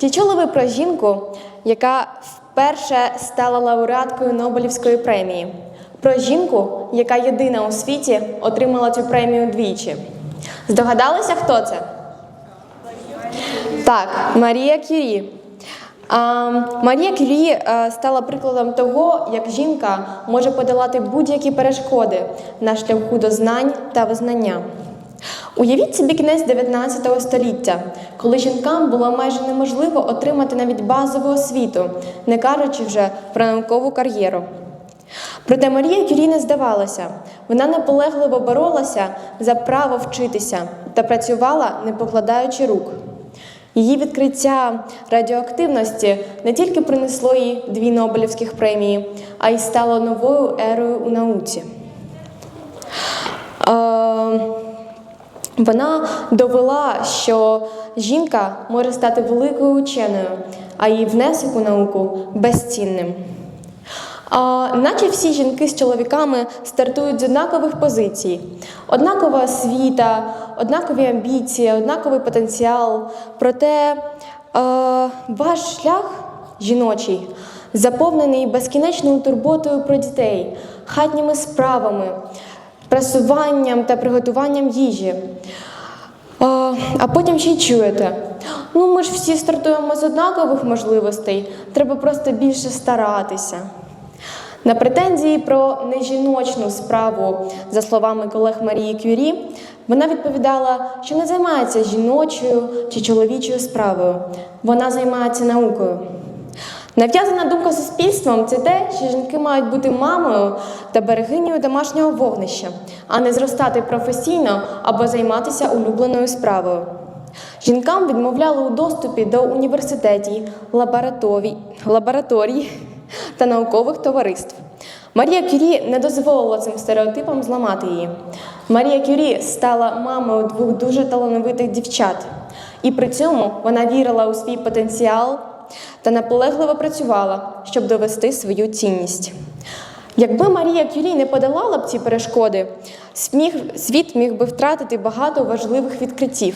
Чи чули ви про жінку, яка вперше стала лауреаткою Нобелівської премії? Про жінку, яка єдина у світі отримала цю премію двічі? Здогадалися, хто це? Так, Марія Кюрі. А, Марія Кюрі е, стала прикладом того, як жінка може подолати будь-які перешкоди на шляху до знань та визнання. Уявіть собі кінець 19 століття, коли жінкам було майже неможливо отримати навіть базову освіту, не кажучи вже про наукову кар'єру. Проте Марія Кюрі не здавалася. Вона наполегливо боролася за право вчитися та працювала, не покладаючи рук. Її відкриття радіоактивності не тільки принесло їй дві Нобелівських премії, а й стало новою ерою у науці. Вона довела, що жінка може стати великою ученою, а її внесок у науку безцінним. А, наче всі жінки з чоловіками стартують з однакових позицій: однакова освіта, однакові амбіції, однаковий потенціал. Проте е, ваш шлях жіночий заповнений безкінечною турботою про дітей, хатніми справами, прасуванням та приготуванням їжі. А потім ще й чуєте. Ну, ми ж всі стартуємо з однакових можливостей, треба просто більше старатися. На претензії про нежіночну справу, за словами колег Марії Кюрі, вона відповідала, що не займається жіночою чи чоловічою справою, вона займається наукою. Нав'язана думка суспільством це те, що жінки мають бути мамою та берегинею домашнього вогнища, а не зростати професійно або займатися улюбленою справою. Жінкам відмовляли у доступі до університетів, лабораторій, лабораторій та наукових товариств. Марія Кюрі не дозволила цим стереотипам зламати її. Марія Кюрі стала мамою двох дуже талановитих дівчат, і при цьому вона вірила у свій потенціал та наполегливо працювала, щоб довести свою цінність. Якби Марія Кюрі не подолала б ці перешкоди, світ міг би втратити багато важливих відкриттів.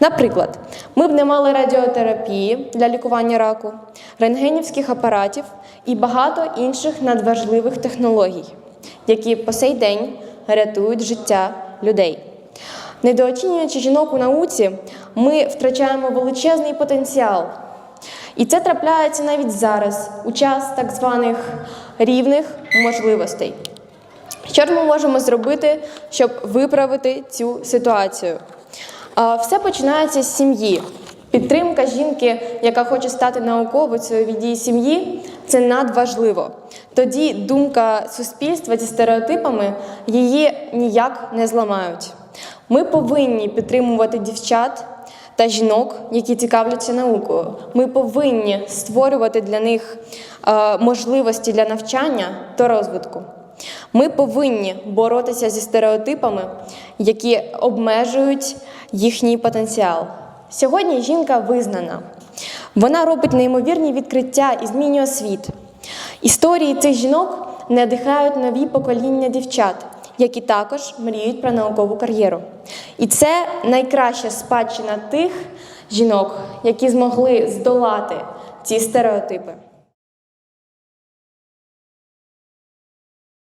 Наприклад, ми б не мали радіотерапії для лікування раку, рентгенівських апаратів і багато інших надважливих технологій, які по сей день рятують життя людей. Недооцінюючи жінок у науці, ми втрачаємо величезний потенціал. І це трапляється навіть зараз, у час так званих рівних можливостей. Що ж ми можемо зробити, щоб виправити цю ситуацію? Все починається з сім'ї. Підтримка жінки, яка хоче стати науковицею від її сім'ї, це надважливо. Тоді думка суспільства зі стереотипами її ніяк не зламають. Ми повинні підтримувати дівчат та жінок, які цікавляться наукою. Ми повинні створювати для них е, можливості для навчання та розвитку. Ми повинні боротися зі стереотипами, які обмежують їхній потенціал. Сьогодні жінка визнана. Вона робить неймовірні відкриття і змінює світ. Історії цих жінок надихають нові покоління дівчат, які також мріють про наукову кар'єру. І це найкраща спадщина тих жінок, які змогли здолати ці стереотипи.